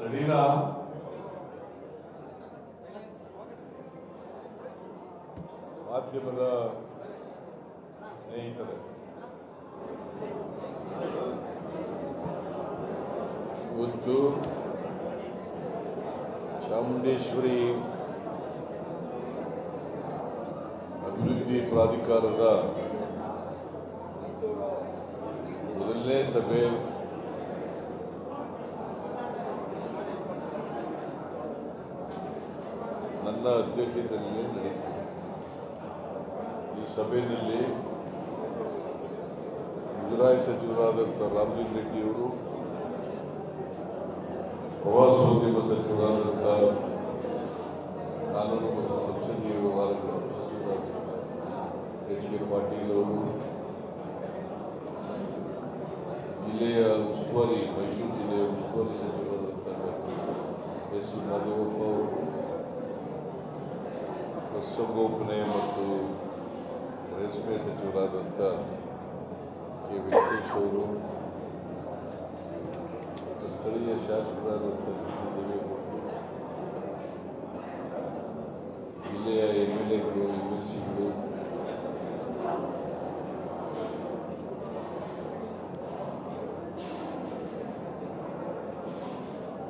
ರೆಡಿನಾ ಮಾಧ್ಯಮದ ಸ್ನೇಹಿತರೆ. ಇವತ್ತು ಚಾಮುಂಡೇಶ್ವರಿ ಅಭಿವೃದ್ಧಿ ಪ್ರಾಧಿಕಾರದ ಮೊದಲನೇ ಸಭೆ ನನ್ನ ಅಧ್ಯಕ್ಷತೆಯಲ್ಲಿ ನಡೆಯಿತು. ಈ ಸಭೆಯಲ್ಲಿ ಮುಜರಾಯಿ ಸಚಿವರಾದಂಥ ರಾಮಲಿಂಗ್ ರೆಡ್ಡಿಯವರು ಪ್ರವಾಸೋದ್ಯಮ ಸಚಿವರಾದಂಥ ಕಾನೂನು ಮತ್ತು ಸಂಸದೀಯ ವ್ಯವಹಾರಗಳ ಸಚಿವರಾದ ಎಚ್ ಕೆ ಪಾಟೀಲ್ ಅವರು, ಜಿಲ್ಲೆಯ ಉಸ್ತುವಾರಿ, ಮೈಸೂರು ಜಿಲ್ಲೆಯ ಉಸ್ತುವಾರಿ ಸಚಿವರಾದಂಥ ಎಸ್ ಮಾದೇವಪ್ಪ ಅವರು ಪಶುಸಂಗೋಪನೆ ಮತ್ತು ರೇಷ್ಮೆ ಸಚಿವರಾದಂಥ ಕೆ ವೆಂಕಟೇಶ್ ಅವರು ಮತ್ತು ಸ್ಥಳೀಯ ಶಾಸಕರಾದಂಥ ದೇವೇಗೌಡರು ಜಿಲ್ಲೆಯ ಎಂ ಎಲ್ ಎಗಳು ಎಂ ಎಲ್ ಸಿಗಳು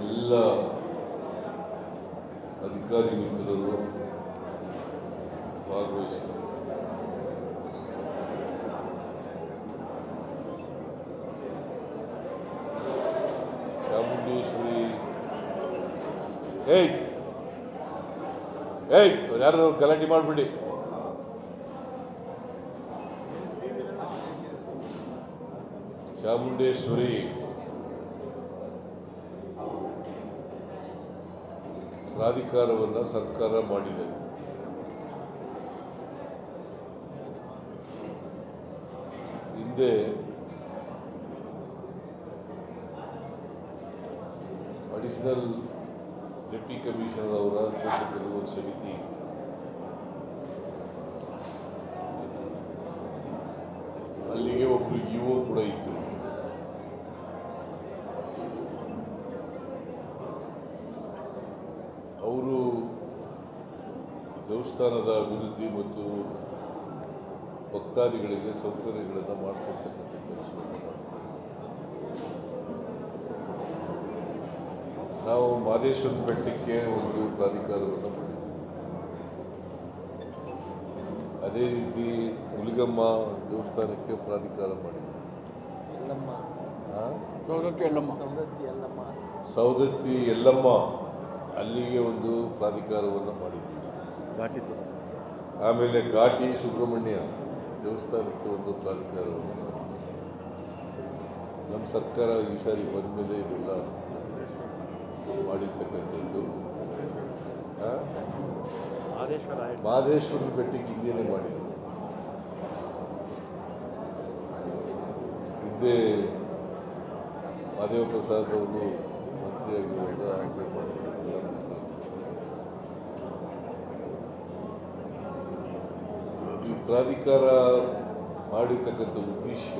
ಎಲ್ಲ ಅಧಿಕಾರಿ ಮಿತ್ರರು ಭಾಗವಹಿಸಿದರು ಚಾಮುಂಡೇಶ್ವರಿ ಏಯ್ ಏಯ್ ಯಾರು ಗಲಾಟೆ ಮಾಡಿಬಿಡಿ. ಚಾಮುಂಡೇಶ್ವರಿ. ಪ್ರಾಧಿಕಾರವನ್ನು ಸರ್ಕಾರ ಮಾಡಿದೆ. ಹಿಂದೆ ಅಡಿಷನಲ್ ಡೆಪ್ಟಿ ಕಮಿಷನರ್ ಅವರ ಅಧ್ಯಕ್ಷತೆಯಲ್ಲಿ ಒಂದು ಸಮಿತಿ. ಅಲ್ಲಿಗೆ ಒಬ್ಬರು ಇಒ ಕೂಡ ಇತ್ತು ಅವರು ದೇವಸ್ಥಾನದ ಅಭಿವೃದ್ಧಿ ಮತ್ತು ಭಕ್ತಾದಿಗಳಿಗೆ ಸೌಕರ್ಯಗಳನ್ನು ಮಾಡಿಕೊಡ್ತಕ್ಕಂಥ ಕೆಲಸವನ್ನು ನಾವು ಮಾದೇಶ್ವರ ಬೆಟ್ಟಕ್ಕೆ ಒಂದು ಪ್ರಾಧಿಕಾರವನ್ನು ಮಾಡಿದ್ವಿ. ಅದೇ ರೀತಿ ಹುಲಿಗಮ್ಮ ದೇವಸ್ಥಾನಕ್ಕೆ ಪ್ರಾಧಿಕಾರ ಮಾಡಿದ್ವಿ? ಸೌದತ್ತಿ ಎಲ್ಲಮ್ಮ ಸೌದತ್ತಿ ಎಲ್ಲಮ್ಮ ಅಲ್ಲಿಗೆ ಒಂದು ಪ್ರಾಧಿಕಾರವನ್ನು ಮಾಡಿದ್ದೀವಿ ಘಾಟಿ ಆಮೇಲೆ ಘಾಟಿ ಸುಬ್ರಹ್ಮಣ್ಯ ದೇವಸ್ಥಾನಕ್ಕೆ ಒಂದು ಪ್ರಾಧಿಕಾರವನ್ನು ಮಾಡಿದ್ದೀವಿ ನಮ್ಮ ಸರ್ಕಾರ ಈ ಸಾರಿ ಬಂದ ಮೇಲೆ ಇದೆಲ್ಲ ಮಾಡಿರ್ತಕ್ಕಂಥದ್ದು. ಆ? ಬೆಟ್ಟಿಗೆ ಹಿಂದೇನೆ ಮಾಡಿದ್ರು. ಹಿಂದೆ ಮಹದೇವ ಪ್ರಸಾದ್ ಅವರು ಮಂತ್ರಿಯಾಗಿರುವಾಗ ಆಜ್ಞೆ ಮಾಡಿದ್ರು ಈ ಪ್ರಾಧಿಕಾರ ಮಾಡಿರ್ತಕ್ಕಂಥ ಉದ್ದೇಶ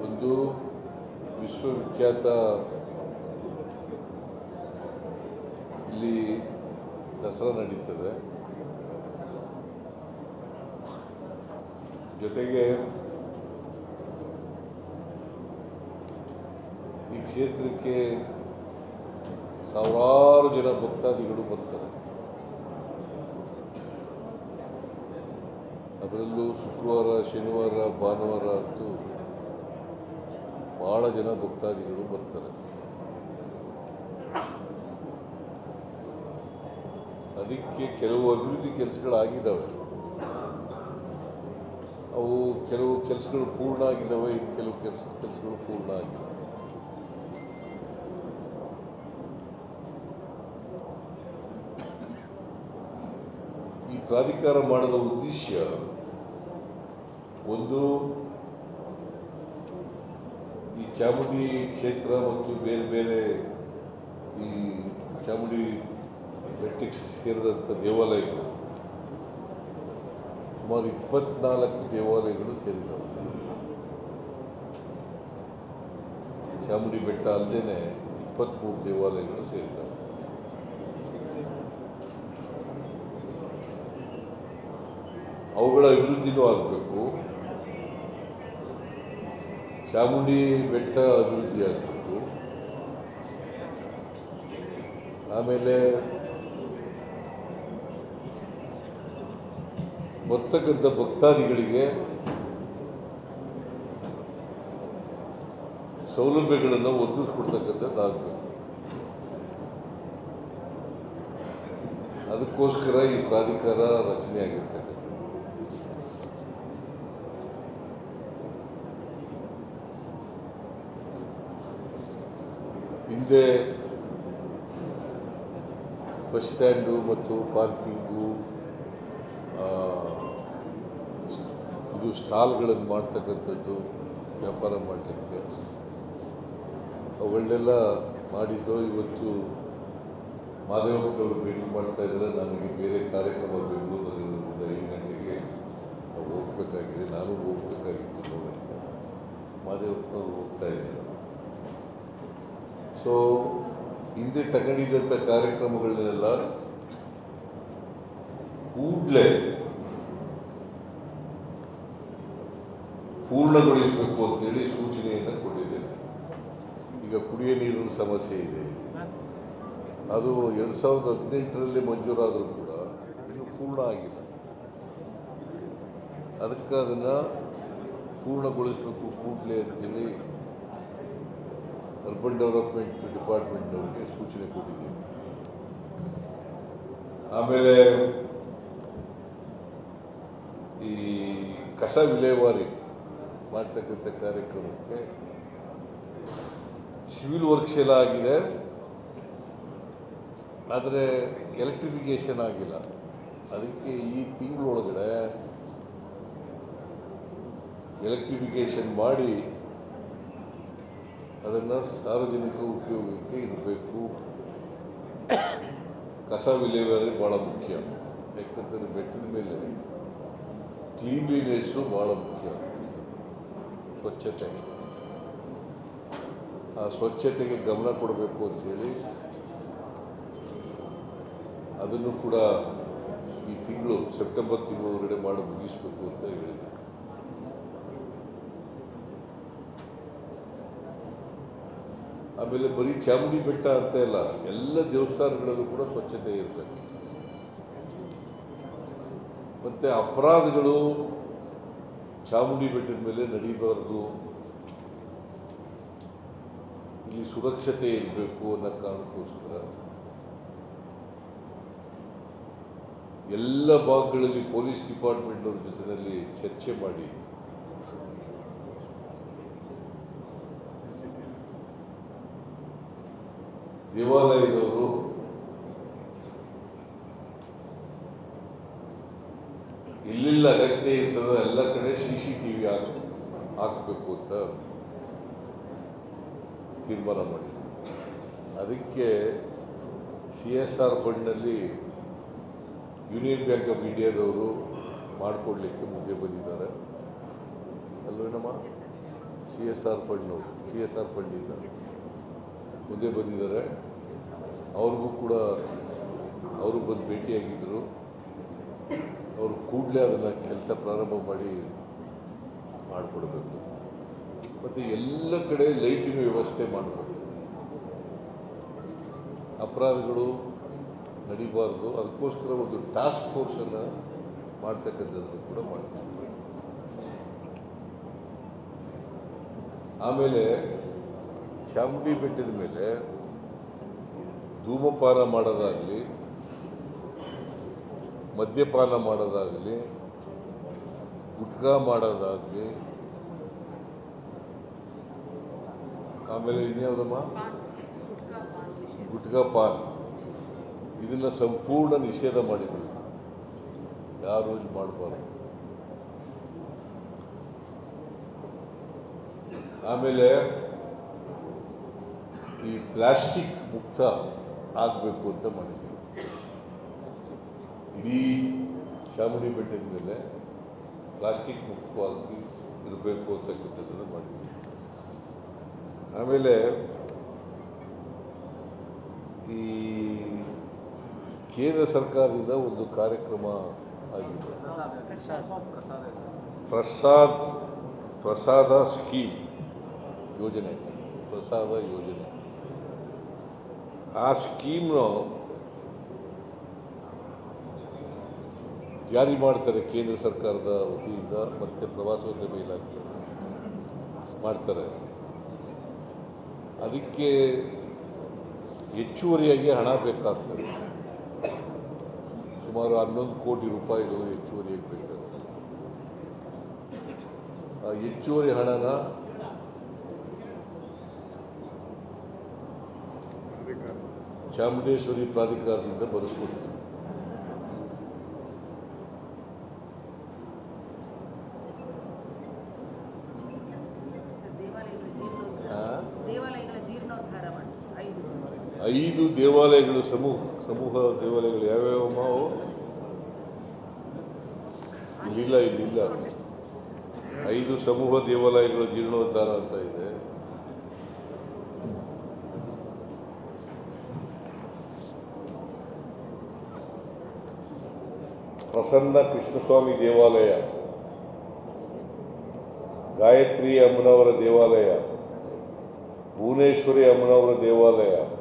ಒಂದು ವಿಶ್ವವಿಖ್ಯಾತ ಇಲ್ಲಿ ದಸರಾ ನಡೀತದೆ ಜೊತೆಗೆ ಈ ಕ್ಷೇತ್ರಕ್ಕೆ ಸಾವಿರಾರು ಜನ ಭಕ್ತಾದಿಗಳು ಬರ್ತಾರೆ ಅದರಲ್ಲೂ ಶುಕ್ರವಾರ ಶನಿವಾರ ಭಾನುವಾರ ಅಂತೂ ಭಾಳ ಜನ ಭಕ್ತಾದಿಗಳು ಬರ್ತಾರೆ. ಅದಕ್ಕೆ ಕೆಲವು ಅಭಿವೃದ್ಧಿ ಕೆಲಸಗಳಾಗಿದ್ದಾವೆ. ಅವು ಕೆಲವು ಕೆಲಸಗಳು ಪೂರ್ಣ ಆಗಿದ್ದಾವೆ, ಇನ್ನು ಕೆಲವು ಕೆಲಸ, ಕೆಲಸಗಳು ಪೂರ್ಣ ಆಗಿವೆ ಈ ಪ್ರಾಧಿಕಾರ ಮಾಡದ ಉದ್ದೇಶ ಒಂದು ಚಾಮುಂಡಿ ಕ್ಷೇತ್ರ ಮತ್ತು ಬೇರೆ ಬೇರೆ ಈ ಚಾಮುಂಡಿ ಬೆಟ್ಟಕ್ಕೆ ಸೇರಿದಂಥ ದೇವಾಲಯಗಳು ಸುಮಾರು ಇಪ್ಪತ್ನಾಲ್ಕು ದೇವಾಲಯಗಳು ಸೇರಿದವು. ಚಾಮುಂಡಿ ಬೆಟ್ಟ ಅಲ್ಲದೇ ಇಪ್ಪತ್ತ್ಮೂರು ದೇವಾಲಯಗಳು ಸೇರಿದವು. ಅವುಗಳ ಅಭಿವೃದ್ಧಿನೂ ಆಗಬೇಕು. ಚಾಮುಂಡಿ ಬೆಟ್ಟ ಅಭಿವೃದ್ಧಿ ಆಗಬೇಕು ಆಮೇಲೆ ಬರ್ತಕ್ಕಂಥ ಭಕ್ತಾದಿಗಳಿಗೆ ಸೌಲಭ್ಯಗಳನ್ನು ಒದಗಿಸ್ಕೊಡ್ತಕ್ಕಂಥದ್ದಾಗಬೇಕು ಅದಕ್ಕೋಸ್ಕರ ಈ ಪ್ರಾಧಿಕಾರ ರಚನೆ ಹಿಂದೆ ಬಸ್ ಸ್ಟ್ಯಾಂಡು ಮತ್ತು ಪಾರ್ಕಿಂಗು ಇದು ಸ್ಟಾಲ್ಗಳನ್ನು ಮಾಡ್ತಕ್ಕಂಥದ್ದು, ವ್ಯಾಪಾರ ಮಾಡಲಿಕ್ಕೆ. ಅವುಗಳನ್ನೆಲ್ಲ ಮಾಡಿದ್ದು ಇವತ್ತು ಮಾದೇವಪ್ಪನವರು ಭೇಟಿ ಮಾಡ್ತಾ ಇದ್ದಾರೆ. ನನಗೆ ಬೇರೆ ಕಾರ್ಯಕ್ರಮ ಬೆಂಗಳೂರಿನಲ್ಲಿರೋದ್ರಿಂದ ಈ ಗಂಟೆಗೆ ಹೋಗ್ಬೇಕಾಗಿದೆ. ನಾನು ಹೋಗ್ಬೇಕಾಗಿತ್ತು ನೋಡೋಕ್ಕೆ. ಮಾದೇವಪ್ಪನವರು ಹೋಗ್ತಾ ಇದ್ದಾರೆ. ಸೊ ಹಿಂದೆ ತಗೊಂಡಿದ್ದಂಥ ಕಾರ್ಯಕ್ರಮಗಳನ್ನೆಲ್ಲ ಕೂಡಲೇ ಪೂರ್ಣಗೊಳಿಸಬೇಕು ಅಂತೇಳಿ ಸೂಚನೆಯನ್ನು ಕೊಟ್ಟಿದ್ದೇನೆ. ಈಗ ಕುಡಿಯ ನೀರಿನ ಸಮಸ್ಯೆ ಇದೆ. ಅದು ಎರಡು ಸಾವಿರದ ಹದಿನೆಂಟರಲ್ಲಿ ಮಂಜೂರಾದರೂ ಕೂಡ ಇನ್ನೂ ಪೂರ್ಣ ಆಗಿಲ್ಲ. ಅದಕ್ಕೆ ಅದನ್ನು ಪೂರ್ಣಗೊಳಿಸಬೇಕು ಕೂಡಲೇ ಅಂತೇಳಿ ಅರ್ಬನ್ ಡೆವಲಪ್ಮೆಂಟ್ ಡಿಪಾರ್ಟ್ಮೆಂಟ್ನವರಿಗೆ ಸೂಚನೆ ಕೊಟ್ಟಿದ್ದೀನಿ. ಆಮೇಲೆ ಈ ಕಸ ವಿಲೇವಾರಿ ಮಾಡ್ತಕ್ಕಂಥ ಕಾರ್ಯಕ್ರಮಕ್ಕೆ ಸಿವಿಲ್ ವರ್ಕ್ಸ್ ಎಲ್ಲ ಆಗಿದೆ. ಆದರೆ ಎಲೆಕ್ಟ್ರಿಫಿಕೇಷನ್ ಆಗಿಲ್ಲ. ಅದಕ್ಕೆ ಈ ತಿಂಗಳೊಳಗಡೆ ಎಲೆಕ್ಟ್ರಿಫಿಕೇಷನ್ ಮಾಡಿ ಅದನ್ನು ಸಾರ್ವಜನಿಕ ಉಪಯೋಗಕ್ಕೆ ಇರಬೇಕು. ಕಸ ವಿಲೇವಾರಿ ಭಾಳ ಮುಖ್ಯ. ಯಾಕಂದರೆ ಬೆಟ್ಟದ ಮೇಲೆ ಕ್ಲೀನ್ಲಿನೆಸ್ಸು ಭಾಳ ಮುಖ್ಯ ಸ್ವಚ್ಛತೆ. ಆ ಸ್ವಚ್ಛತೆಗೆ ಗಮನ ಕೊಡಬೇಕು ಅಂತೇಳಿ ಅದನ್ನು ಕೂಡ ಈ ತಿಂಗಳು, ಸೆಪ್ಟೆಂಬರ್ ತಿಂಗಳೊಳಗಡೆ ಮಾಡಿ ಮುಗಿಸ್ಬೇಕು ಅಂತ ಹೇಳಿದೆ ಆಮೇಲೆ ಬರೀ ಚಾಮುಂಡಿ ಬೆಟ್ಟ ಅಂತ ಇಲ್ಲ, ಎಲ್ಲ ದೇವಸ್ಥಾನಗಳಲ್ಲೂ ಕೂಡ ಸ್ವಚ್ಛತೆ ಇರಬೇಕು. ಮತ್ತೆ ಅಪರಾಧಗಳು ಚಾಮುಂಡಿ ಬೆಟ್ಟದ ಮೇಲೆ ನಡೀಬಾರ್ದು. ಇಲ್ಲಿ ಸುರಕ್ಷತೆ ಇರಬೇಕು ಅನ್ನೋ ಕಾರಣಕ್ಕೋಸ್ಕರ. ಎಲ್ಲ ಭಾಗಗಳಲ್ಲಿ ಪೊಲೀಸ್ ಡಿಪಾರ್ಟ್ಮೆಂಟ್ನವ್ರ ಜೊತೆಯಲ್ಲಿ ಚರ್ಚೆ ಮಾಡಿ. ದೇವಾಲಯದವರು ಇಲ್ಲಿಲ್ಲ ಅಗತ್ಯ ಇರ್ತದ ಎಲ್ಲ ಕಡೆ ಸಿ ಸಿ ಟಿ ವಿ ಹಾಕ್ ಹಾಕಬೇಕು ಅಂತ ತೀರ್ಮಾನ ಮಾಡಿ ಅದಕ್ಕೆ ಸಿ ಎಸ್ ಆರ್ ಫಂಡ್ನಲ್ಲಿ ಯೂನಿಯನ್ ಬ್ಯಾಂಕ್ ಆಫ್ ಇಂಡಿಯಾದವರು ಮಾಡಿಕೊಡ್ಲಿಕ್ಕೆ ಮುಂದೆ ಬಂದಿದ್ದಾರೆ. ಅಲ್ವೇನಮ್ಮ? ಸಿ ಎಸ್ ಆರ್ ಫಂಡ್ನವರು ಸಿ ಎಸ್ ಆರ್ ಫಂಡಿಂದ. ಮುಂದೆ ಬಂದಿದ್ದಾರೆ. ಅವ್ರಿಗೂ ಕೂಡ ಅವರು ಬಂದು ಭೇಟಿಯಾಗಿದ್ದರು ಅವರು ಕೂಡಲೇ ಅದನ್ನು ಕೆಲಸ ಪ್ರಾರಂಭ ಮಾಡಿ ಮಾಡಿಕೊಡಬೇಕು. ಮತ್ತು ಎಲ್ಲ ಕಡೆ ಲೈಟಿನ ವ್ಯವಸ್ಥೆ ಮಾಡಬೇಕು. ಅಪರಾಧಗಳು ನಡಿಬಾರ್ದು. ಅದಕ್ಕೋಸ್ಕರ ಒಂದು ಟಾಸ್ಕ್ ಫೋರ್ಸನ್ನು ಮಾಡ್ತಕ್ಕಂಥದ್ದು ಕೂಡ ಮಾಡ್ತೀವಿ. ಆಮೇಲೆ ಚಾಮುಂಡಿ ಬೆಟ್ಟದ ಮೇಲೆ ಧೂಮಪಾನ ಮಾಡೋದಾಗಲಿ, ಮದ್ಯಪಾನ ಮಾಡೋದಾಗಲಿ, ಗುಟ್ಕಾ ಮಾಡೋದಾಗಲಿ, ಆಮೇಲೆ ಇನ್ಯಾವುದಮ್ಮ? ಗುಟ್ಕಾ ಪಾನ್. ಇದನ್ನು ಸಂಪೂರ್ಣ ನಿಷೇಧ ಮಾಡಿದ್ರು. ಯಾರು ಇದು ಮಾಡಬಾರ್ದು? ಆಮೇಲೆ ಈ ಪ್ಲಾಸ್ಟಿಕ್ ಮುಕ್ತ ಆಗಬೇಕು ಅಂತ ಮಾಡಿದ್ವಿ. ಇಡೀ ಚಾಮುಂಡಿ ಬೆಟ್ಟದ ಮೇಲೆ ಪ್ಲಾಸ್ಟಿಕ್ ಮುಕ್ತವಾಗಿ ಇರಬೇಕು ಅಂತಕ್ಕಂಥದ್ದನ್ನು ಮಾಡಿದ್ವಿ. ಆಮೇಲೆ ಈ ಕೇಂದ್ರ ಸರ್ಕಾರದಿಂದ ಒಂದು ಕಾರ್ಯಕ್ರಮ ಆಗಿದೆ. ಪ್ರಸಾದ್ ಪ್ರಸಾದ ಸ್ಕೀಮ್ ಯೋಜನೆ. ಪ್ರಸಾದ ಯೋಜನೆ. ಆ ಸ್ಕೀಮ್ನ ಜಾರಿ ಮಾಡ್ತಾರೆ ಕೇಂದ್ರ ಸರ್ಕಾರದ ವತಿಯಿಂದ, ಮತ್ತು ಪ್ರವಾಸೋದ್ಯಮ ಇಲಾಖೆ ಮಾಡ್ತಾರೆ. ಅದಕ್ಕೆ ಹೆಚ್ಚುವರಿಯಾಗಿ ಹಣ ಬೇಕಾಗ್ತದೆ. ಸುಮಾರು ಹನ್ನೊಂದು ಕೋಟಿ ರೂಪಾಯಿಗಳು ಹೆಚ್ಚುವರಿಯಾಗಿ ಬೇಕಾಗ್ತದೆ. ಆ ಹೆಚ್ಚುವರಿ ಹಣನ ಚಾಮುಂಡೇಶ್ವರಿ ಪ್ರಾಧಿಕಾರದಿಂದ ಬರೆಸ್ಕೊಡ್ತೀವಿ ದೇವಾಲಯಗಳ ಜೀರ್ಣೋದ್ಧಾರ ದೇವಾಲಯಗಳ ಜೀರ್ಣೋದ್ಧಾರ ಮಾಡಿ. ಐದು. ಐದು ದೇವಾಲಯಗಳು ಸಮೂಹ ಸಮೂಹ ದೇವಾಲಯಗಳು ಯಾವ್ಯಾವ ಮಾವು? ಇಲ್ಲಿಲ್ಲ ಇಲ್ಲಿಲ್ಲ ಐದು ಸಮೂಹ ದೇವಾಲಯಗಳು ಜೀರ್ಣೋದ್ಧಾರ ಅಂತ ಇದೆ. ಪ್ರಸನ್ನ ಕೃಷ್ಣಸ್ವಾಮಿ ದೇವಾಲಯ. ಗಾಯತ್ರಿ ಅಮ್ಮನವರ ದೇವಾಲಯ. ಭುವನೇಶ್ವರಿ ಅಮ್ಮನವರ ದೇವಾಲಯ.